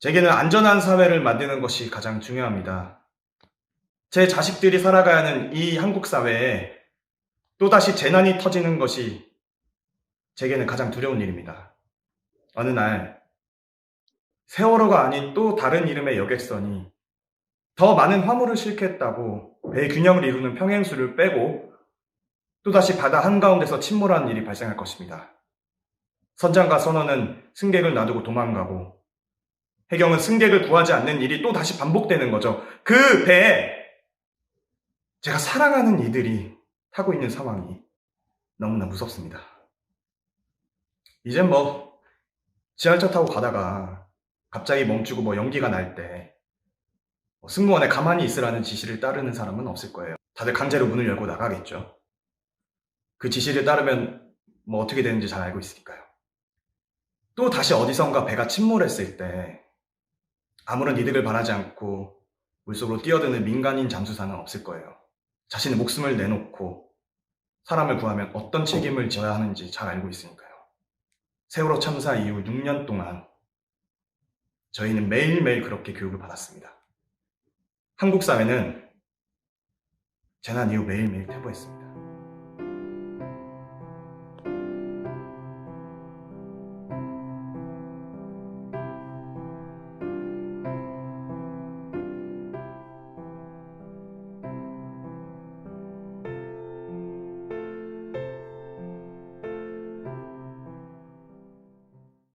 제게는 안전한 사회를 만드는 것이 가장 중요합니다. 제 자식들이 살아가야 하는 이 한국 사회에 또다시 재난이 터지는 것이 제게는 가장 두려운 일입니다. 어느 날 세월호가 아닌 또 다른 이름의 여객선이 더 많은 화물을 싣겠다고 배 균형을 이루는 평행수를 빼고 또다시 바다 한가운데서 침몰하는 일이 발생할 것입니다. 선장과 선원은 승객을 놔두고 도망가고 해경은 승객을 구하지 않는 일이 또 다시 반복되는 거죠. 그 배에 제가 사랑하는 이들이 타고 있는 상황이 너무나 무섭습니다. 이젠 뭐 지하철 타고 가다가 갑자기 멈추고 뭐 연기가 날때 뭐 승무원에 가만히 있으라는 지시를 따르는 사람은 없을 거예요. 다들 강제로 문을 열고 나가겠죠. 그 지시를 따르면 뭐 어떻게 되는지 잘 알고 있으니까요. 또 다시 어디선가 배가 침몰했을 때 아무런 이득을 바라지 않고 물속으로 뛰어드는 민간인 잠수사는 없을 거예요. 자신의 목숨을 내놓고 사람을 구하면 어떤 책임을 져야 하는지 잘 알고 있으니까요. 세월호 참사 이후 6년 동안 저희는 매일매일 그렇게 교육을 받았습니다. 한국 사회는 재난 이후 매일매일 퇴보했습니다.